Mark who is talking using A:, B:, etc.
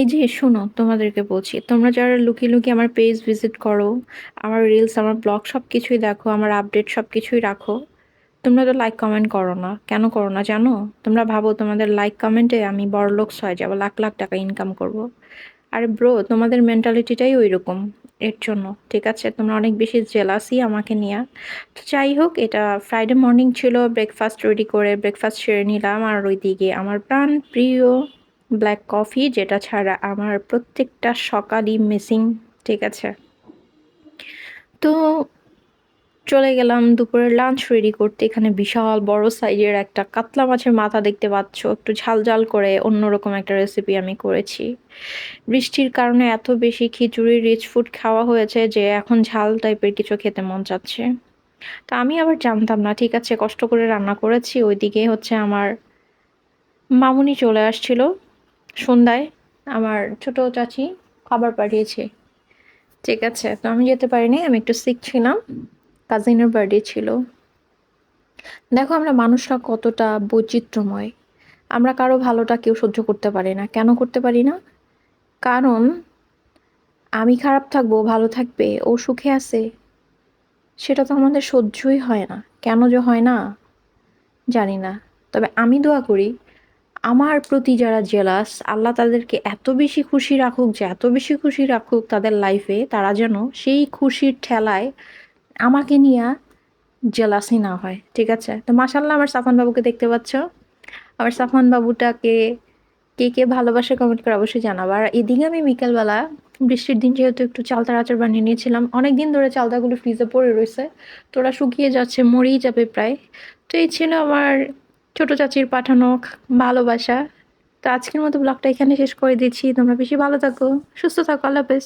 A: এই যে, শোনো, তোমাদেরকে বলছি। তোমরা যারা লুকিয়ে লুকিয়ে আমার পেজ ভিজিট করো, আমার রিলস আমার ব্লগ সব কিছুই দেখো, আমার আপডেট সব কিছুই রাখো, তোমরা তো লাইক কমেন্ট করো না। কেন করো না জানো? তোমরা ভাবো তোমাদের লাইক কমেন্টে আমি বড় লোকস হয়ে যাব, লাখ লাখ টাকা ইনকাম করব। আরে ব্রো তোমাদের মেন্টালিটিটাই ওই রকম এর জন্য, ঠিক আছে? তোমরা অনেক বেশি জেলাসি আমাকে নিয়ে। তো যাই হোক, এটা ফ্রাইডে মর্নিং ছিল ব্রেকফাস্ট রেডি করে ব্রেকফাস্ট সেরে নিলাম, আর ওই দিকে আমার প্রাণ প্রিয় ব্ল্যাক কফি যেটা ছাড়া আমার প্রত্যেকটা সকালই মিসিং ঠিক আছে? তো চলে গেলাম দুপুরের লাঞ্চ রেডি করতে। এখানে বিশাল বড় সাইজের একটা কাতলা মাছের মাথা দেখতে পাচ্ছ। একটু ঝাল ঝাল করে অন্যরকম একটা রেসিপি আমি করেছি। বৃষ্টির কারণে এত বেশি খিচুড়ি রিচ ফুড খাওয়া হয়েছে যে এখন ঝাল টাইপের কিছু খেতে মন চাচ্ছে। তা আমি আবার জানতাম না, ঠিক আছে, কষ্ট করে রান্না করেছি। ওইদিকে হচ্ছে আমার মামুনি চলে আসছিল। সন্ধ্যায় আমার ছোট চাচি খাবার পাঠিয়েছে। ঠিক আছে, তো আমি যেতে পারিনি, আমি একটু সিক ছিলাম কাজিনের বার্থডে ছিল। দেখো আমরা মানুষরা কতটা বৈচিত্র্যময়। আমরা কারও ভালোটা কেউ সহ্য করতে পারি না। কেন করতে পারি না? কারণ আমি খারাপ থাকব ভালো থাকবে, ও সুখে আছে, সেটা তো আমাদের সহ্যই হয় না। কেন যে হয় না? জানি না। তবে আমি দোয়া করি আমার প্রতি যারা জেলাস আল্লাহ তাদেরকে এত বেশি খুশি রাখুক যে এত বেশি খুশি রাখুক তাদের লাইফে তারা যেন সেই খুশির ঠেলায় আমাকে নিয়ে জেলাসই না হয়। ঠিক আছে? তো মাসাল্লাহ আমার সাফান বাবুকে দেখতে পাচ্ছ? আমার সাফান বাবুটাকে কে কে ভালোবাসে কমেন্ট করে অবশ্যই জানাব আর এদিকে আমি বিকেলবেলা, বৃষ্টির দিন যেহেতু একটু চালতার আচার বানিয়ে নিয়েছিলাম অনেক দিন ধরে চালতাগুলো ফ্রিজে পড়ে রয়েছে তোরা শুকিয়ে যাচ্ছে, মরেই যাবে প্রায়। তো এই ছিল আমার ছোট চাচির পাঠানো ভালোবাসা। তো আজকের মতো ব্লগটা এখানে শেষ করে দিচ্ছি। তোমরা বেশি ভালো থাকো, সুস্থ থাকো, আল্লাহ হাফেজ।